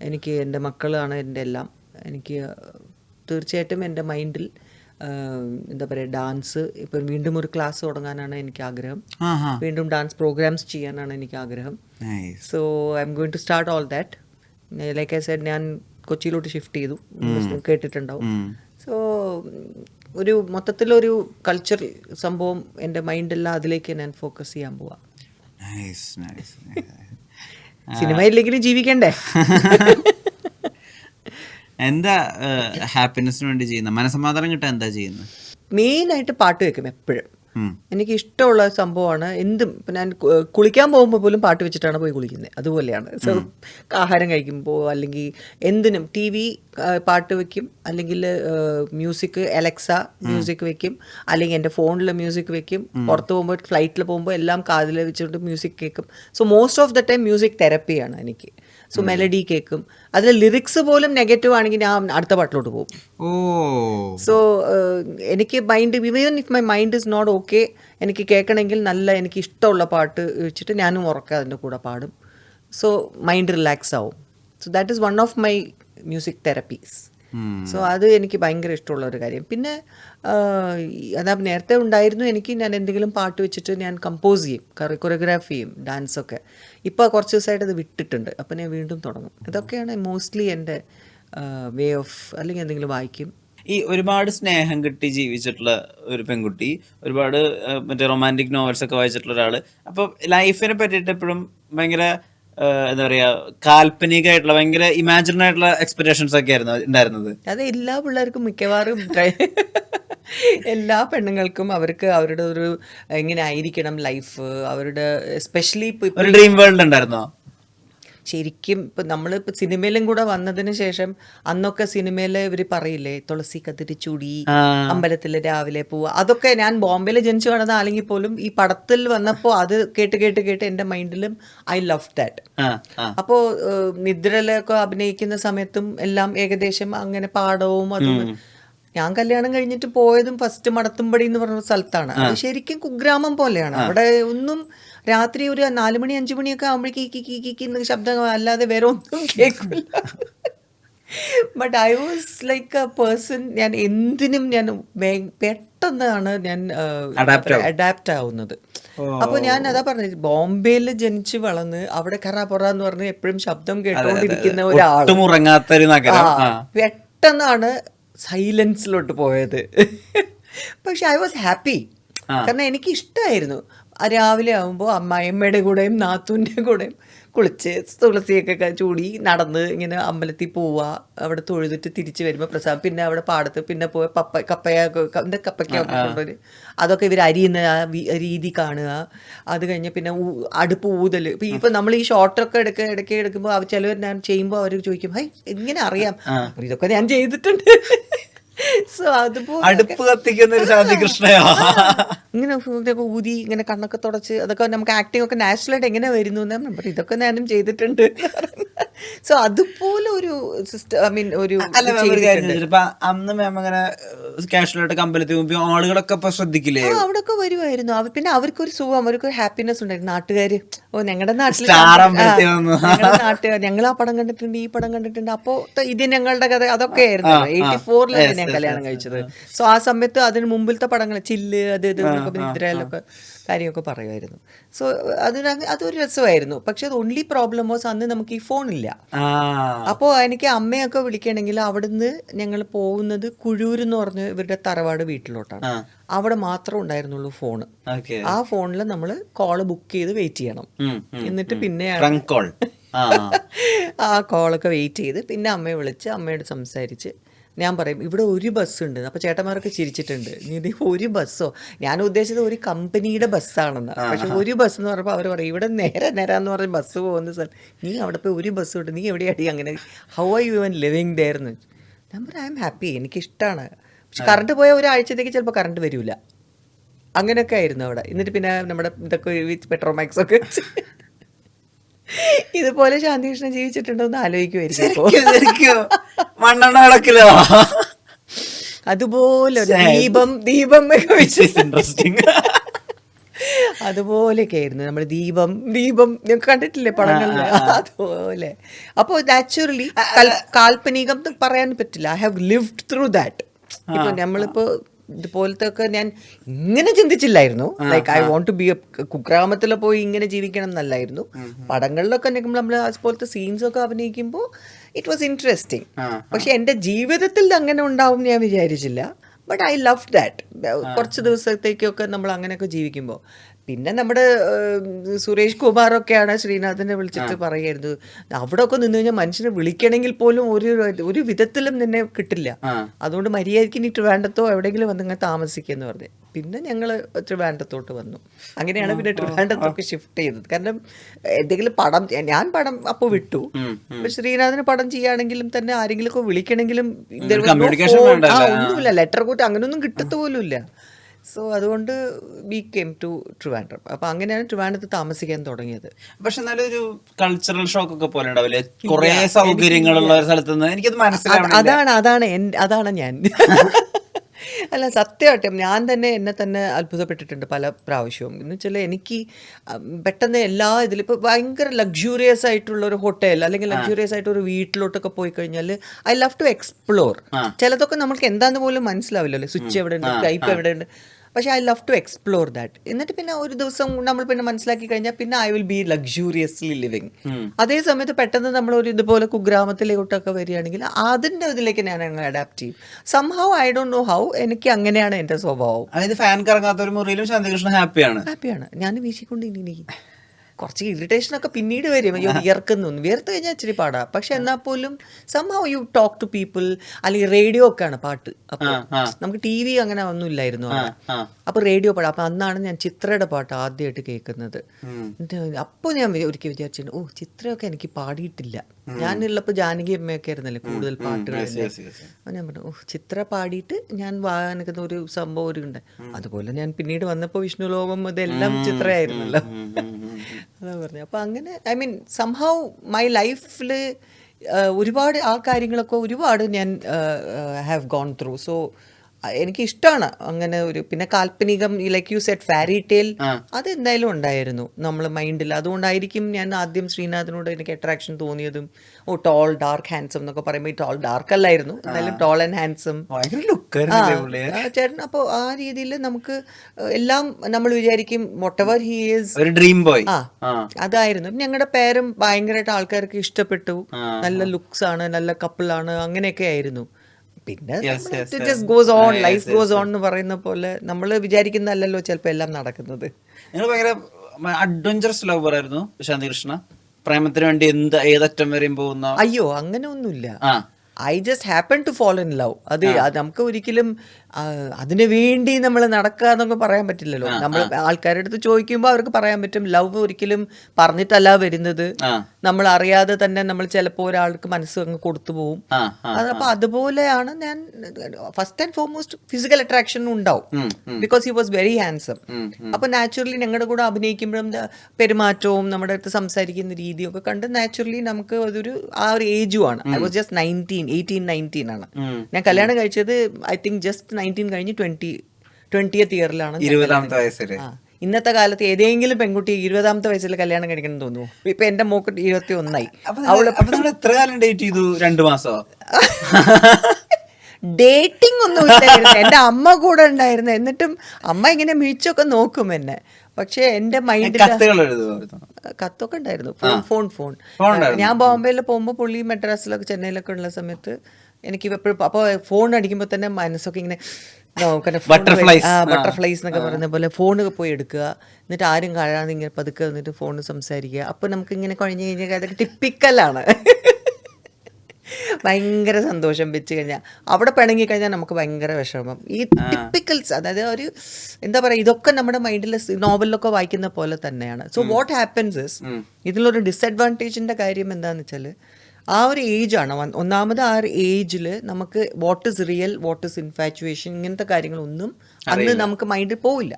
എനിക്ക് എന്റെ മക്കളാണ് എന്റെ എല്ലാം. എനിക്ക് തീർച്ചയായിട്ടും എന്റെ മൈൻഡിൽ എന്താ പറയുക ഡാൻസ് ഇപ്പം വീണ്ടും ഒരു ക്ലാസ് തുടങ്ങാനാണ് എനിക്ക് ആഗ്രഹം. വീണ്ടും ഡാൻസ് പ്രോഗ്രാംസ് ചെയ്യാനാണ് എനിക്ക് ആഗ്രഹം. So I am going to start all that like I said ഞാൻ കൊച്ചിയിലോട്ട് ഷിഫ്റ്റ് ചെയ്തു. കേട്ടിട്ടുണ്ടാവും. സോ ഒരു മൊത്തത്തിലൊരു കൾച്ചർ സംഭവം എന്റെ മൈൻഡെല്ലാം അതിലേക്ക് ഞാൻ ഫോക്കസ് ചെയ്യാൻ പോവാം. സിനിമയില്ലെങ്കിലും ജീവിക്കണ്ടേ? എന്താ ഹാപ്പിനെസ്സിന് വേണ്ടി ചെയ്യുന്ന? മനസമാധാനം കിട്ടാൻ എന്താ ചെയ്യുന്നത് മെയിനായിട്ട് പാട്ട് വെക്കും എപ്പോഴും. എനിക്ക് ഇഷ്ടമുള്ള സംഭവമാണ് എന്തും. ഇപ്പം ഞാൻ കുളിക്കാൻ പോകുമ്പോൾ പോലും പാട്ട് വെച്ചിട്ടാണ് പോയി കുളിക്കുന്നത് അതുപോലെയാണ്. സോ ആഹാരം കഴിക്കുമ്പോൾ അല്ലെങ്കിൽ എന്തിനും ടി വി പാട്ട് വെക്കും. അല്ലെങ്കിൽ മ്യൂസിക് അലക്സ മ്യൂസിക് വെക്കും. അല്ലെങ്കിൽ എന്റെ ഫോണിൽ മ്യൂസിക് വെക്കും. പുറത്ത് പോകുമ്പോൾ ഫ്ലൈറ്റിൽ പോകുമ്പോൾ എല്ലാം കാതിൽ വെച്ചുകൊണ്ട് മ്യൂസിക് കേൾക്കും so most of the time music തെറപ്പിയാണ് എനിക്ക്. സോ മെലഡി കേൾക്കും അതിൽ ലിറിക്സ് പോലും നെഗറ്റീവ് ആണെങ്കിൽ ഞാൻ അടുത്ത പാട്ടിലോട്ട് പോകും. സോ എനിക്ക് mind even if my mind is not okay എനിക്ക് കേൾക്കണമെങ്കിൽ നല്ല എനിക്ക് ഇഷ്ടമുള്ള പാട്ട് വെച്ചിട്ട് ഞാനും ഉറക്കാം അതിന്റെ കൂടെ പാടും. സോ മൈൻഡ് റിലാക്സ് ആവും. So that is one of my music therapies. So അത് എനിക്ക് ഭയങ്കര ഇഷ്ടമുള്ള ഒരു കാര്യം. പിന്നെ അതാ നേരത്തെ ഉണ്ടായിരുന്നു എനിക്ക് ഞാൻ എന്തെങ്കിലും പാട്ട് വെച്ചിട്ട് ഞാൻ കമ്പോസ് ചെയ്യും കൊറിയോഗ്രാഫി ചെയ്യും ഡാൻസൊക്കെ ഇപ്പോൾ കുറച്ച് ദിവസമായിട്ട് അത് വിട്ടിട്ടുണ്ട്. അപ്പം ഞാൻ വീണ്ടും തുടങ്ങും. ഇതൊക്കെയാണ് മോസ്റ്റ്ലി എന്റെ വേ ഓഫ് അല്ലെങ്കിൽ എന്തെങ്കിലും വായിക്കും. ഈ ഒരുപാട് സ്നേഹം കിട്ടി ജീവിച്ചിട്ടുള്ള ഒരു പെൺകുട്ടി ഒരുപാട് മറ്റേ റൊമാന്റിക് നോവൽസ് ഒക്കെ വായിച്ചിട്ടുള്ള ഒരാൾ അപ്പോൾ ലൈഫിനെ പറ്റിയിട്ട് എപ്പോഴും ഭയങ്കര എന്താ പറയാ കാൽപ്പനികമായിട്ടുള്ള ഭയങ്കര ഇമാജിൻ ആയിട്ടുള്ള എക്സ്പെക്ടേഷൻസ് ഒക്കെ ആയിരുന്നു ഉണ്ടായിരുന്നത്. അത് എല്ലാ പിള്ളേർക്കും മിക്കവാറും എല്ലാ പെണ്ണുങ്ങൾക്കും അവർക്ക് അവരുടെ ഒരു എങ്ങനെ ആയിരിക്കണം ലൈഫ് അവരുടെ എസ്പെഷ്യലി ഡ്രീം വേൾഡ് ഉണ്ടായിരുന്നോ? ശരിക്കും ഇപ്പം നമ്മൾ ഇപ്പം സിനിമയിലും കൂടെ വന്നതിന് ശേഷം അന്നൊക്കെ സിനിമയിലെ ഇവർ പറയില്ലേ തുളസി കത്തിരി ചൂടി അമ്പലത്തിൽ രാവിലെ പോവുക. അതൊക്കെ ഞാൻ ബോംബെയിൽ ജനിച്ചു വളർന്ന ആണെങ്കിൽ പോലും ഈ പടത്തിൽ വന്നപ്പോൾ അത് കേട്ട് കേട്ട് കേട്ട് എന്റെ മൈൻഡിലും ഐ ലവ് ദാറ്റ്. അപ്പോൾ നിദ്രയിലൊക്കെ അഭിനയിക്കുന്ന സമയത്തും എല്ലാം ഏകദേശം അങ്ങനെ പാടവും അതും ഞാൻ കല്യാണം കഴിഞ്ഞിട്ട് പോയതും ഫസ്റ്റ് മടത്തുംപടി എന്ന് പറഞ്ഞ സ്ഥലത്താണ്. അത് ശരിക്കും കുഗ്രാമം പോലെയാണ്. അവിടെ ഒന്നും രാത്രി ഒരു നാല് മണി അഞ്ചു മണിയൊക്കെ ആകുമ്പോഴേക്ക് കീ കീ കീ കീ എന്ന് ശബ്ദം അല്ലാതെ വേറെ ഒന്നും കേൾക്കില്ല. But I was like a person ഞാൻ എന്തിനും ഞാൻ പെട്ടെന്നാണ് ഞാൻ അഡാപ്റ്റ് ആവുന്നത്. അപ്പൊ ഞാൻ അതാ പറഞ്ഞത് ബോംബെയിൽ ജനിച്ച് വളർന്ന് അവിടെ കറാപൊറ എന്ന് പറഞ്ഞ് എപ്പോഴും ശബ്ദം കേട്ടുകൊണ്ടിരിക്കുന്ന ഒരാൾ പെട്ടെന്നാണ് സൈലൻസിലോട്ട് പോയത്. പക്ഷെ ഐ വാസ് ഹാപ്പി കാരണം എനിക്ക് ഇഷ്ടമായിരുന്നു രാവിലെ ആകുമ്പോൾ അമ്മായിയമ്മയുടെ കൂടെയും നാത്തൂന്റെ കൂടെയും കുളിച്ച് തുളസിയൊക്കെ ചൂടി നടന്ന് ഇങ്ങനെ അമ്പലത്തിൽ പോവുക അവിടെ തൊഴുതിട്ട് തിരിച്ച് വരുമ്പോൾ പ്രസാദം പിന്നെ അവിടെ പാടത്ത് പിന്നെ പോയി പപ്പ കപ്പയൊക്കെ എന്താ കപ്പയ്ക്കൊക്കെ കൊണ്ടുവരും അതൊക്കെ ഇവർ അരിയുന്ന ആ രീതി കാണുക. അത് കഴിഞ്ഞ് പിന്നെ അടുപ്പ് ഊതൽ ഇപ്പം ഇപ്പം നമ്മൾ ഈ ഷോർട്ടൊക്കെ എടുക്ക ഇടയ്ക്ക് എടുക്കുമ്പോൾ ചിലവർ ഞാൻ ചെയ്യുമ്പോൾ അവർ ചോദിക്കും ഹൈ എങ്ങനെ അറിയാം? ഇതൊക്കെ ഞാൻ ചെയ്തിട്ടുണ്ട്. സോ അതുപോലെ അടുപ്പ് കത്തിക്കുന്ന ഒരു ശാന്തി കൃഷ്ണയോ? ഇങ്ങനെ ഇതൊക്കെ ഊതി ഇങ്ങനെ കണ്ണൊക്കെ തുടച്ച് അതൊക്കെ നമുക്ക് ആക്ടിംഗ് ഒക്കെ നാച്ചുറലായിട്ട് എങ്ങനെ വരുന്നു എന്ന് ഇതൊക്കെ ഞാനും ചെയ്തിട്ടുണ്ട്. സോ അതുപോലെ ഒരു സിസ്റ്റം ഐ മീൻ ഒരു അല്ല മാം ഒരു കാര്യം ചെയ്തിട്ടുണ്ട്. ഇപ്പൊ അന്ന് മാം അങ്ങനെ കാഷ്വലായിട്ട് കമ്പലത്തിൽ മുമ്പ് ആളുകളൊക്കെ ഇപ്പൊ ശ്രദ്ധിക്കില്ലേ? ആ അവിടെയൊക്കെ വരുമായിരുന്നു അവർ പിന്നെ അവർക്കൊരു സുഖം അവർക്കൊരു ഹാപ്പിനെസ് ഉണ്ടായിരുന്നു. നാട്ടുകാര് ഓ ഞങ്ങളുടെ നാട്ടിൽ Star അമ്പലത്തിൽ വന്നു. നാട്ടുകാർ ഞങ്ങൾ ആ പടം കണ്ടിട്ടുണ്ട് ഈ പടം കണ്ടിട്ടുണ്ട്. അപ്പോ ഇത് ഞങ്ങളുടെ കഥ അതൊക്കെ ആയിരുന്നു. എയ്റ്റി ഫോറിലാണ് ഞാൻ കല്യാണം കഴിച്ചത്. സോ ആ സമയത്ത് അതിന് മുമ്പിലത്തെ പടങ്ങൾ ചില്ല് അത് ഇത് നിദ്രയിലൊക്കെ കാര്യമൊക്കെ പറയുമായിരുന്നു. സോ അതിന് അതൊരു രസമായിരുന്നു. പക്ഷെ അത് ഓൺലി പ്രോബ്ലം വാസ് അന്ന് നമുക്ക് ഈ ഫോണില്ല. ഇല്ല അപ്പോൾ എനിക്ക് അമ്മയൊക്കെ വിളിക്കണമെങ്കിൽ അവിടുന്ന് ഞങ്ങൾ പോകുന്നത് കുഴൂർ എന്ന് പറഞ്ഞ് ഇവരുടെ തറവാട് വീട്ടിലോട്ടാണ്. അവിടെ മാത്രം ഉണ്ടായിരുന്നുള്ളൂ ഫോൺ ആ ഫോണിൽ നമ്മൾ കോൾ ബുക്ക് ചെയ്ത് വെയിറ്റ് ചെയ്യണം. എന്നിട്ട് പിന്നെ ആ. കോളൊക്കെ വെയിറ്റ് ചെയ്ത് പിന്നെ അമ്മയെ വിളിച്ച് അമ്മയോട് സംസാരിച്ച് ഞാൻ പറയും ഇവിടെ ഒരു ബസ് ഉണ്ട് അപ്പോൾ ചേട്ടന്മാരൊക്കെ ചിരിച്ചിട്ടുണ്ട്. നീ ഒരു ബസ്സോ? ഞാൻ ഉദ്ദേശിച്ചത് ഒരു കമ്പനിയുടെ ബസ്സാണെന്ന്. പക്ഷെ ഒരു ബസ് എന്ന് പറഞ്ഞപ്പോൾ അവർ പറയും ഇവിടെ നേരെ നേരെ എന്ന് പറഞ്ഞ് ബസ് പോകുന്ന സ്ഥലം നീ അവിടെ പോയി ഒരു ബസ് കിട്ടും നീ എവിടെയാടി അങ്ങനെ? How are you and living ദയർന്ന് ഞാൻ പറയും ഐ എം ഹാപ്പി എനിക്കിഷ്ടമാണ് പക്ഷെ കറണ്ട് പോയ ഒരാഴ്ചത്തേക്ക് ചിലപ്പോൾ കറണ്ട് വരില്ല അങ്ങനെയൊക്കെ ആയിരുന്നു അവിടെ. എന്നിട്ട് പിന്നെ നമ്മുടെ ഇതൊക്കെ പെട്രോമാക്സ് ഒക്കെ ഇതുപോലെ ശാന്തികൃഷ്ണൻ ജീവിച്ചിട്ടുണ്ടോ എന്ന് ആലോചിക്കുമായിരിക്കും. മണ്ണെണ്ണ അതുപോലെ ദീപം ദീപം ഇൻട്രസ്റ്റിംഗ് അതുപോലെയൊക്കെ ആയിരുന്നു. നമ്മൾ ദീപം ദീപം ഞങ്ങൾക്ക് കണ്ടിട്ടില്ലേ പടങ്ങളിൽ അതുപോലെ. അപ്പോൾ നാച്ചുറലി കാൽപ്പനികം പറയാൻ പറ്റില്ല. I have lived through that ഇപ്പൊ നമ്മളിപ്പോ ഇതുപോലത്തെ ഒക്കെ ഞാൻ ഇങ്ങനെ ചിന്തിച്ചില്ലായിരുന്നു. Like I want to be കുഗ്രാമത്തിൽ പോയി ഇങ്ങനെ ജീവിക്കണം എന്നല്ലായിരുന്നു. പടങ്ങളിലൊക്കെ നമ്മൾ അതുപോലത്തെ സീൻസ് ഒക്കെ അഭിനയിക്കുമ്പോൾ ഇറ്റ് വാസ് ഇൻട്രസ്റ്റിംഗ് പക്ഷെ എന്റെ ജീവിതത്തിൽ അങ്ങനെ ഉണ്ടാവും ഞാൻ വിചാരിച്ചില്ല. ബട്ട് ഐ ലവ് ദാറ്റ് കുറച്ച് ദിവസത്തേക്കൊക്കെ നമ്മൾ അങ്ങനെയൊക്കെ ജീവിക്കുമ്പോൾ പിന്നെ നമ്മുടെ സുരേഷ് കുമാറൊക്കെയാണ് ശ്രീനാഥിനെ വിളിച്ചിട്ട് പറയായിരുന്നു അവിടെ ഒക്കെ നിന്ന് കഴിഞ്ഞാൽ മനുഷ്യനെ വിളിക്കണമെങ്കിൽ പോലും ഒരു ഒരു വിധത്തിലും നിന്നെ കിട്ടില്ല. അതുകൊണ്ട് മര്യാദയ്ക്ക് ഇനി ട്രിവാൻഡത്തോ എവിടെയെങ്കിലും വന്ന് ഇങ്ങനെ താമസിക്കുമെന്ന് പറഞ്ഞു. പിന്നെ ഞങ്ങൾ ട്രിവാൻഡത്തോട്ട് വന്നു. അങ്ങനെയാണ് പിന്നെ ട്രിവാൻഡത്തൊക്കെ ഷിഫ്റ്റ് ചെയ്തത്. കാരണം എന്തെങ്കിലും പടം ഞാൻ പടം അപ്പോൾ വിട്ടു. ശ്രീനാഥിന് പടം ചെയ്യുകയാണെങ്കിലും തന്നെ ആരെങ്കിലും ഒക്കെ വിളിക്കണമെങ്കിലും ഒന്നുമില്ല. ലെറ്റർ കൂട്ടി അങ്ങനെയൊന്നും കിട്ടത്തു പോലും ഇല്ല സോ അതുകൊണ്ട് വി കെയിം ടു ട്രിവാൻഡ്രം അപ്പൊ അങ്ങനെയാണ് ട്രിവാൻഡ്രത്ത് താമസിക്കാൻ തുടങ്ങിയത്. പക്ഷെ നല്ലൊരു കൾച്ചറൽ ഷോക്ക് ഒക്കെ പോലെ ഉണ്ടാവില്ലേ? കുറേ സൗകര്യങ്ങളുള്ള ഒരു സ്ഥലത്ത് നിന്ന് എനിക്കത് മനസ്സിലാവും അതാണ് അതാണ് അതാണ് ഞാൻ. അല്ല സത്യമായിട്ടും ഞാൻ തന്നെ എന്നെ തന്നെ അത്ഭുതപ്പെട്ടിട്ടുണ്ട് പല പ്രാവശ്യവും. എന്ന് വെച്ചാൽ എനിക്ക് പെട്ടെന്ന് എല്ലാ ഇതിലും ഇപ്പോൾ ഭയങ്കര ലക്ഷൂറിയസ് ആയിട്ടുള്ള ഒരു ഹോട്ടൽ അല്ലെങ്കിൽ ലക്ഷൂറിയസ് ആയിട്ട് ഒരു വീട്ടിലോട്ടൊക്കെ പോയി കഴിഞ്ഞാൽ ഐ ലവ് ടു എക്സ്പ്ലോർ ചിലതൊക്കെ നമുക്ക് എന്താന്ന് പോലും മനസ്സിലാവില്ലല്ലോ. സ്വിച്ച് എവിടെ ഉണ്ട് ടൈപ്പ് എവിടെ ഉണ്ട് പക്ഷേ I love to explore that എന്നിട്ട് പിന്നെ ഒരു ദിവസം നമ്മൾ പിന്നെ മനസ്സിലാക്കി കഴിഞ്ഞാൽ പിന്നെ I will be luxuriously living അതേ സമയത്ത് പെട്ടെന്ന് നമ്മൾ ഒരു ഇതുപോലെ കുഗ്രാമത്തിലോട്ടൊക്കെ വരികയാണെങ്കിൽ അതിന്റെ ഇതിലേക്ക് ഞാൻ അങ്ങ് അഡാപ്റ്റ് ചെയ്യും. Somehow I don't know how എനിക്ക് അങ്ങനെയാണ് എന്റെ സ്വഭാവം. അതായത് ഫാൻ കറങ്ങാത്ത ഒരു മുറിയിലും ഹാപ്പിയാണ് ഹാപ്പിയാണ് ഞാൻ വീശിക്കൊണ്ട് ഇനി കുറച്ച് ഇറിറ്റേഷൻ ഒക്കെ പിന്നീട് വരും. അയ്യോ വിയർക്കുന്നു. വിയർത്ത് കഴിഞ്ഞാൽ ഇച്ചിരി പാടാ. പക്ഷെ എന്നാൽ പോലും സംഭവം യു ടോക്ക് ടു പീപ്പിൾ അല്ലെങ്കിൽ റേഡിയോ ഒക്കെയാണ് പാട്ട്. അപ്പോൾ നമുക്ക് ടി വി അങ്ങനെ ഒന്നും ഇല്ലായിരുന്നു. അപ്പൊ റേഡിയോ പാടാം അപ്പൊ അന്നാണ് ഞാൻ ചിത്രയുടെ പാട്ട് ആദ്യമായിട്ട് കേൾക്കുന്നത്. അപ്പോൾ ഞാൻ ഒരിക്കൽ വിചാരിച്ചിട്ടുണ്ട് ഓ ചിത്രയൊക്കെ എനിക്ക് പാടിയിട്ടില്ല. ഞാനുള്ളപ്പോൾ ജാനകി അമ്മയൊക്കെ ആയിരുന്നല്ലേ കൂടുതൽ പാട്ടുകൾ ഞാൻ പറഞ്ഞു ഓ ചിത്ര പാടിയിട്ട് ഞാൻ വാനിക്കുന്ന ഒരു സംഭവം ഒരു ഉണ്ട്. അതുപോലെ ഞാൻ പിന്നീട് വന്നപ്പോൾ വിഷ്ണു ലോകം ഇതെല്ലാം ചിത്രയായിരുന്നല്ലോ. അതാ പറഞ്ഞു. അപ്പോൾ അങ്ങനെ ഐ മീൻ സംഹൗ മൈ ലൈഫിൽ ഒരുപാട് ആ കാര്യങ്ങളൊക്കെ ഒരുപാട് ഞാൻ ഹാവ് ഗോൺ ത്രൂ സോ എനിക്ക് ഇഷ്ടമാണ് അങ്ങനെ ഒരു പിന്നെ കാൽപ്പനികം like you set fairy tale ആ. അത് എന്തായാലും ഉണ്ടായിരുന്നു. നമ്മൾ മൈൻഡിൽ അതുകൊണ്ടായിരിക്കും ഞാൻ ആദ്യം ശ്രീനാഥിനോട് എനിക്ക് അട്രാക്ഷൻ തോന്നിയതും ഓ ടോൾ ഡാർക്ക് ഹാൻസം എന്നൊക്കെ പറയുമ്പോൾ ടോൾ ഡാർക്ക് അല്ലായിരുന്നു. എന്തായാലും ടോൾ ആൻഡ് ഹാൻസം ചേട്ടൻ അപ്പോൾ ആ രീതിയിൽ നമുക്ക് എല്ലാം നമ്മൾ വിചാരിക്കും വോട്ട് എവർ ഹി ഈസ് ഒരു ഡ്രീം ബോയ് ആ. അതായിരുന്നു. ഞങ്ങളുടെ പേരും ഭയങ്കരമായിട്ട് ആൾക്കാർക്ക് ഇഷ്ടപ്പെട്ടു. നല്ല ലുക്സ് ആണ് നല്ല കപ്പിളാണ് അങ്ങനെയൊക്കെ ആയിരുന്നു. പിന്നെ. Just goes on life goes on എന്ന് പറയുന്ന പോലെ നമ്മൾ വിചാരിക്കുന്നതല്ലല്ലോ ചിലപ്പോൾ എല്ലാം നടക്കുന്നത്. നിങ്ങൾ ഭയങ്കര അഡ്വഞ്ചറസ് ലവർ ആയിരുന്നു ശാന്തികൃഷ്ണ. പ്രേമത്തിന് വേണ്ടി എന്ത് ഏതറ്റം വരെയും പോകുന്ന അയ്യോ അങ്ങനെ ഒന്നുമില്ല I just happen to fall in love അത് നമുക്ക് ഒരിക്കലും അതിനു വേണ്ടി നമ്മൾ നടക്കുക എന്നൊക്കെ പറയാൻ പറ്റില്ലല്ലോ. നമ്മൾ ആൾക്കാരുടെ അടുത്ത് ചോദിക്കുമ്പോൾ അവർക്ക് പറയാൻ പറ്റും ലവ് ഒരിക്കലും പറഞ്ഞിട്ടല്ല വരുന്നത്. നമ്മൾ അറിയാതെ തന്നെ നമ്മൾ ചിലപ്പോൾ ഒരാൾക്ക് മനസ്സ് അങ്ങ് കൊടുത്തു പോകും അതപ്പോ അതുപോലെയാണ് ഞാൻ first and foremost physical attraction ഉണ്ടാവും. Because he was very handsome അപ്പൊ നാച്ചുറലി ഞങ്ങളുടെ കൂടെ അഭിനയിക്കുമ്പോഴും പെരുമാറ്റവും നമ്മുടെ അടുത്ത് സംസാരിക്കുന്ന രീതിയും ഒക്കെ കണ്ട് നാച്ചുറലി നമുക്ക് അതൊരു ആ ഒരു ഏജുമാണ് I was just nineteen eighteen nineteen ആണ്. ഞാൻ കല്യാണം കഴിച്ചത് ഐ തിങ്ക് ജസ്റ്റ് നയന്റീൻ കഴിഞ്ഞ് ട്വന്റി ട്വന്റിയത്ത് ഇയറിലാണ് ഇരുപതാമത്തെ വയസ്സിൽ ഇന്നത്തെ കാലത്ത് ഏതെങ്കിലും പെൺകുട്ടി ഇരുപതാമത്തെ വയസ്സിൽ കല്യാണം കഴിക്കണം തോന്നുന്നു. ഇപ്പൊ എന്റെ മോക്ക് ഇരുപത്തി ഒന്നായി എത്ര കാലം ഡേറ്റ് ചെയ്തു? രണ്ടു മാസോ? ഡേറ്റിംഗ് ഒന്നും ഇല്ലായിരുന്നു. എന്റെ അമ്മ കൂടെ ഉണ്ടായിരുന്നു. എന്നിട്ടും അമ്മ ഇങ്ങനെ മിഴിച്ചൊക്കെ നോക്കും എന്നെ. പക്ഷെ എന്റെ മൈൻഡിൽ കത്തൊക്കെ ഉണ്ടായിരുന്നു. ഫോൺ ഫോൺ ഞാൻ ബോംബെയിൽ പോകുമ്പോൾ പുള്ളി മെഡ്രാസിലൊക്കെ ചെന്നൈയിലൊക്കെ ഉള്ള സമയത്ത് എനിക്ക് എപ്പോഴും അപ്പോൾ ഫോൺ അടിക്കുമ്പോൾ തന്നെ മനസ്സൊക്കെ ഇങ്ങനെ. ബട്ടർഫ്ലൈസ് എന്നൊക്കെ പറയുന്ന പോലെ ഫോണൊക്കെ പോയി എടുക്കുക. എന്നിട്ട് ആരും കാണാതെ ഇങ്ങനെ പതുക്കെ വന്നിട്ട് ഫോൺ സംസാരിക്കുക. അപ്പോൾ നമുക്ക് ഇങ്ങനെ കുഴഞ്ഞു കഴിഞ്ഞാൽ അതൊക്കെ ടിപ്പിക്കലാണ് ഭയങ്കര സന്തോഷം വെച്ച് കഴിഞ്ഞാൽ അവിടെ പിണങ്ങി കഴിഞ്ഞാൽ നമുക്ക് ഭയങ്കര വിഷമം. ഈ ടിപ്പിക്കൽസ് അതായത് ഒരു എന്താ പറയുക ഇതൊക്കെ നമ്മുടെ മൈൻഡിൽ നോവലിലൊക്കെ വായിക്കുന്ന പോലെ തന്നെയാണ്. സോ വാട്ട് ഹാപ്പൻസ് ഇസ് ഇതിലൊരു ഡിസഡ്വാന്റേജിന്റെ കാര്യം എന്താണെന്ന് വെച്ചാൽ ആ ഒരു ഏജാണ് ഒന്നാമത് ആ ഒരു ഏജിൽ നമുക്ക് what is real what is infatuation ഇങ്ങനത്തെ കാര്യങ്ങളൊന്നും അന്ന് നമുക്ക് മൈൻഡിൽ പോവില്ല.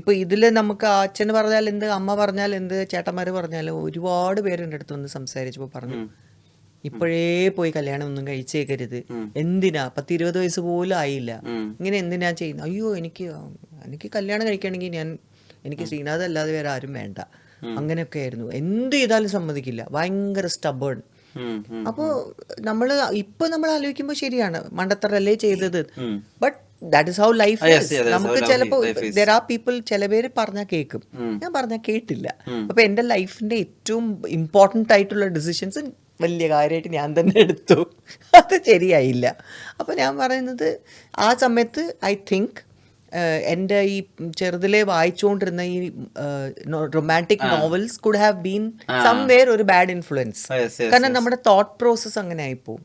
ഇപ്പൊ ഇതിൽ നമുക്ക് അച്ഛന് പറഞ്ഞാൽ എന്ത് അമ്മ പറഞ്ഞാൽ എന്ത് ചേട്ടന്മാർ പറഞ്ഞാൽ ഒരുപാട് പേര് എന്റെ അടുത്ത് വന്ന് സംസാരിച്ചപ്പോൾ പറഞ്ഞു. ഇപ്പോഴേ പോയി കല്യാണം ഒന്നും കഴിച്ചേക്കരുത്. എന്തിനാ? പത്ത് ഇരുപത് വയസ്സ് പോലും ആയില്ല. ഇങ്ങനെ എന്തിനാ ചെയ്യുന്നത് അയ്യോ എനിക്ക് എനിക്ക് കല്യാണം കഴിക്കുകയാണെങ്കിൽ ഞാൻ എനിക്ക് ശ്രീനാഥ് അല്ലാതെ വേറെ ആരും വേണ്ട. അങ്ങനെയൊക്കെ ആയിരുന്നു. എന്ത് ചെയ്താലും സമ്മതിക്കില്ല. ഭയങ്കര സ്റ്റബേൺ അപ്പോൾ നമ്മൾ ഇപ്പൊ നമ്മൾ ആലോചിക്കുമ്പോൾ ശരിയാണ്. മണ്ടത്തറല്ലേ ചെയ്തത്. But that is how life നമുക്ക് ചിലപ്പോ ചിലപ്പോൾ ദർ ആർ പീപ്പിൾ ചില പേര് പറഞ്ഞാൽ കേൾക്കും ഞാൻ പറഞ്ഞാൽ കേട്ടില്ല. അപ്പൊ എന്റെ ലൈഫിന്റെ ഏറ്റവും ഇമ്പോർട്ടന്റ് ആയിട്ടുള്ള ഡിസിഷൻസ് വലിയ കാര്യമായിട്ട് ഞാൻ തന്നെ എടുത്തു. അത് ശരിയായില്ല. അപ്പോൾ ഞാൻ പറയുന്നത് ആ സമയത്ത് ഐ തിങ്ക് എന്റെ ഈ ചെറുതിലെ വായിച്ചുകൊണ്ടിരുന്ന ഈ romantic novels could have been somewhere ഒരു ബാഡ് ഇൻഫ്ലുവൻസ് കാരണം നമ്മുടെ തോട്ട് പ്രോസസ്സ് അങ്ങനെ ആയിപ്പോവും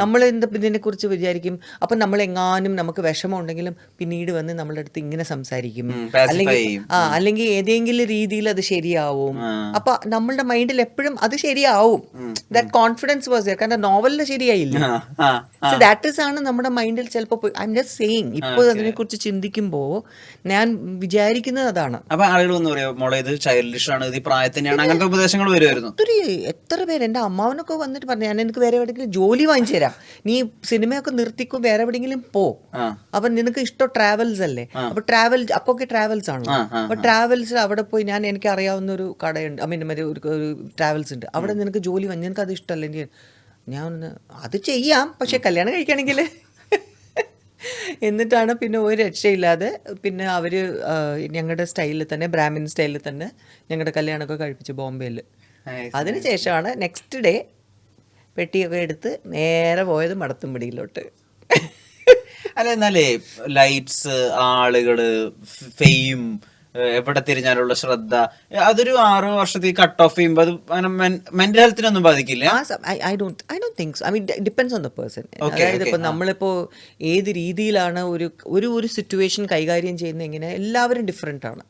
നമ്മൾ എന്ത് ഇതിനെ കുറിച്ച് വിചാരിക്കും? അപ്പൊ നമ്മൾ എങ്ങാനും നമുക്ക് വിഷമം ഉണ്ടെങ്കിലും പിന്നീട് വന്ന് നമ്മളുടെ അടുത്ത് ഇങ്ങനെ സംസാരിക്കും. അല്ലെങ്കിൽ ആ അല്ലെങ്കിൽ ഏതെങ്കിലും രീതിയിൽ അത് ശരിയാവും. അപ്പൊ നമ്മളുടെ മൈൻഡിൽ എപ്പോഴും അത് ശരിയാവും. ദാറ്റ് കോൺഫിഡൻസ് വാസ് കാരണം നോവലിൽ ശരിയായില്ല? ദാറ്റ് ഇസ് ആണ് നമ്മുടെ മൈൻഡിൽ ചിലപ്പോൾ ഐ എം ജസ്റ്റ് സെയിങ് ഇപ്പോൾ അതിനെ കുറിച്ച് ചിന്തിക്കുമ്പോൾ ഞാൻ വിചാരിക്കുന്നത് അതാണ്. അപ്പൊ ആളുകൾ ഒന്ന് പറയാ മോളെ ഇത് ചൈൽഡിഷ് ആണ് ഇത് പ്രായത്തിനാണ് അങ്ങനത്തെ ഉപദേശങ്ങൾ വരുമായിരുന്നു ഒത്തിരി എത്ര പേര് എന്റെ അമ്മാവനൊക്കെ വന്നിട്ട് പറഞ്ഞു ഞാൻ എനിക്ക് വേറെ എവിടെയെങ്കിലും ജോലി വാങ്ങിച്ചു തരാം. നീ സിനിമയൊക്കെ നിർത്തിക്കും വേറെ എവിടെയെങ്കിലും പോ. അപ്പൊ നിനക്ക് ഇഷ്ടം ട്രാവൽസ് അല്ലേ? അപ്പൊ ട്രാവൽ അപ്പൊ ഒക്കെ ട്രാവൽസ് ആണ് അപ്പൊ ട്രാവൽസ് അവിടെ പോയി ഞാൻ എനിക്ക് അറിയാവുന്ന ഒരു കടയുണ്ട് ഐ മീൻ ഒരു ട്രാവൽസ് ഉണ്ട്. അവിടെ നിനക്ക് ജോലി വാങ്ങി നിനക്ക് അത് ഇഷ്ടമല്ല? ഞാൻ അത് ചെയ്യാം പക്ഷെ കല്യാണം കഴിക്കുകയാണെങ്കിൽ എന്നിട്ടാണ് പിന്നെ ഒരു രക്ഷയില്ലാതെ പിന്നെ അവർ ഞങ്ങളുടെ സ്റ്റൈലിൽ തന്നെ ബ്രാഹ്മിൻ സ്റ്റൈലിൽ തന്നെ ഞങ്ങളുടെ കല്യാണമൊക്കെ കഴിപ്പിച്ചു ബോംബെയിൽ അതിനുശേഷമാണ് നെക്സ്റ്റ് ഡേ പെട്ടിയൊക്കെ എടുത്ത് നേരെ പോയത് മടത്തുംപിടിയിലോട്ട്. അല്ല എന്നാലേ ലൈറ്റ്സ് ആളുകൾ ഫെയിം എവിടെ തിരിഞ്ഞാലുള്ള ശ്രദ്ധ. അതൊരു ആറു വർഷത്തിൽ കട്ട് ഓഫ് ചെയ്യുമ്പോൾ അത് മെന്റൽ ഹെൽത്തിനൊന്നും ബാധിക്കില്ല? I don't I don't think I mean depends on the person അതായത് okay, ഇപ്പൊ നമ്മളിപ്പോ ഏത് രീതിയിലാണ് ഒരു ഒരു ഒരു സിറ്റുവേഷൻ കൈകാര്യം ചെയ്യുന്നത് എങ്ങനെ എല്ലാവരും ഡിഫറെന്റ് ആണ്.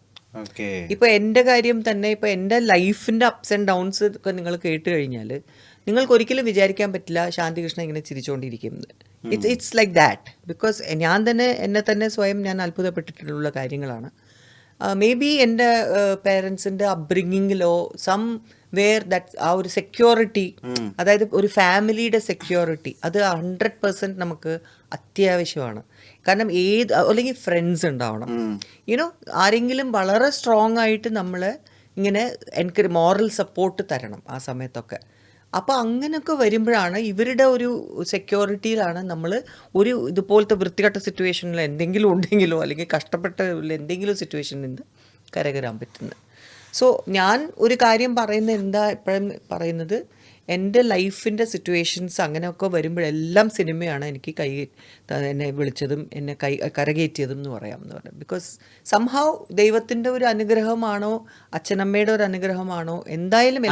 ഇപ്പൊ എന്റെ കാര്യം തന്നെ ഇപ്പൊ എന്റെ ലൈഫിന്റെ അപ്സ് ആൻഡ് ഡൗൺസ് ഒക്കെ നിങ്ങൾ കേട്ട് കഴിഞ്ഞാൽ നിങ്ങൾക്ക് ഒരിക്കലും വിചാരിക്കാൻ പറ്റില്ല ശാന്തികൃഷ്ണൻ ഇങ്ങനെ ചിരിച്ചുകൊണ്ടിരിക്കുന്നത് it's it's like that because ഞാൻ തന്നെ എന്നെ തന്നെ സ്വയം ഞാൻ അത്ഭുതപ്പെട്ടിട്ടുള്ള കാര്യങ്ങളാണ്. മേ ബി എന്റെ പേരൻസിന്റെ അപ്ബ്രിങ്ങിങ്ങിലോ സം വേർ ദാറ്റ് ആ ഒരു സെക്യൂരിറ്റി അതായത് ഒരു ഫാമിലിയുടെ സെക്യൂരിറ്റി അത് ഹൺഡ്രഡ് പെർസെന്റ് നമുക്ക് അത്യാവശ്യമാണ്. കാരണം ഏത് അല്ലെങ്കിൽ ഫ്രണ്ട്സ് ഉണ്ടാവണം. യുനോ ആരെങ്കിലും വളരെ സ്ട്രോങ് ആയിട്ട് നമ്മൾ ഇങ്ങനെ എനിക്ക് മോറൽ സപ്പോർട്ട് തരണം ആ സമയത്തൊക്കെ. അപ്പോൾ അങ്ങനെയൊക്കെ വരുമ്പോഴാണ് ഇവരുടെ ഒരു സെക്യൂരിറ്റിയിലാണ് നമ്മൾ ഒരു ഇതുപോലത്തെ വൃത്തികെട്ട സിറ്റുവേഷനിൽ എന്തെങ്കിലും ഉണ്ടെങ്കിലോ അല്ലെങ്കിൽ കഷ്ടപ്പെട്ട എന്തെങ്കിലും സിറ്റുവേഷനിൽ നിന്ന് കരകരാൻ പറ്റുന്നത്. സോ ഞാൻ ഒരു കാര്യം പറയുന്നത് എന്താ ഇപ്പോഴും പറയുന്നത് എന്റെ ലൈഫിന്റെ സിറ്റുവേഷൻസ് അങ്ങനെയൊക്കെ വരുമ്പോഴെല്ലാം സിനിമയാണ് എനിക്ക് കൈ എന്നെ വിളിച്ചതും എന്നെ കൈ കരകയറ്റിയതും എന്ന് പറയാം എന്ന് പറയാം ബിക്കോസ് സംഹാവ് ദൈവത്തിന്റെ ഒരു അനുഗ്രഹമാണോ അച്ഛനമ്മയുടെ ഒരു അനുഗ്രഹമാണോ എന്തായാലും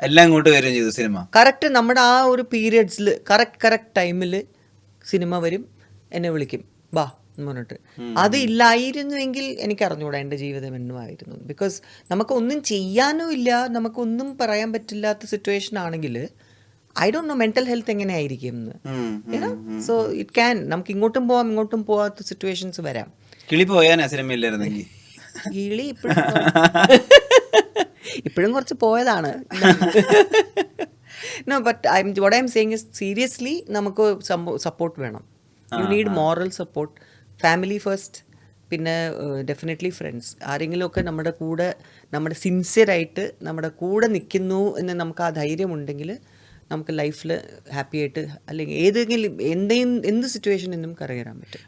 എല്ലാം ഇങ്ങോട്ട് വരും ചെയ്തു സിനിമ. കറക്റ്റ് നമ്മുടെ ആ ഒരു പീരിയഡ്സിൽ കറക്റ്റ് കറക്റ്റ് ടൈമിൽ സിനിമ വരും എന്നെ വിളിക്കും. വാ എന്ന് പറഞ്ഞിട്ട്. അത് ഇല്ലായിരുന്നുവെങ്കിൽ എനിക്ക് അറിഞ്ഞുകൂടാ എന്റെ ജീവിതം എന്നുമായിരുന്നു. ബിക്കോസ് നമുക്കൊന്നും ചെയ്യാനും ഇല്ല നമുക്കൊന്നും പറയാൻ പറ്റില്ലാത്ത സിറ്റുവേഷൻ ആണെങ്കിൽ I don't know mental health എങ്ങനെയായിരിക്കും എന്ന്. സോ ഇറ്റ് ക്യാൻ നമുക്ക് ഇങ്ങോട്ടും പോവാം ഇങ്ങോട്ടും പോവാത്ത സിറ്റുവേഷൻസ് വരാം. കിളി പോയാനാ സിനിമയില്ലായിരുന്നെങ്കിൽ കിളി ഇപ്പോഴും ഇപ്പോഴും കുറച്ച് പോയതാണ്. No but I what I'm seeing is seriously നമുക്ക് സപ്പോർട്ട് വേണം. You need moral support family first പിന്നെ ഡെഫിനറ്റ്ലി ഫ്രണ്ട്സ് ആരെങ്കിലുമൊക്കെ നമ്മുടെ കൂടെ നമ്മുടെ സിൻസിയറായിട്ട് നമ്മുടെ കൂടെ നിൽക്കുന്നു എന്ന് നമുക്ക് ആ ധൈര്യം ഉണ്ടെങ്കിൽ നമുക്ക് ലൈഫിൽ ഹാപ്പി ആയിട്ട് അല്ലെങ്കിൽ ഏതെങ്കിലും എന്തെങ്കിലും എന്ത് സിറ്റുവേഷനിൽ നിന്നും കരകയറാൻ പറ്റും.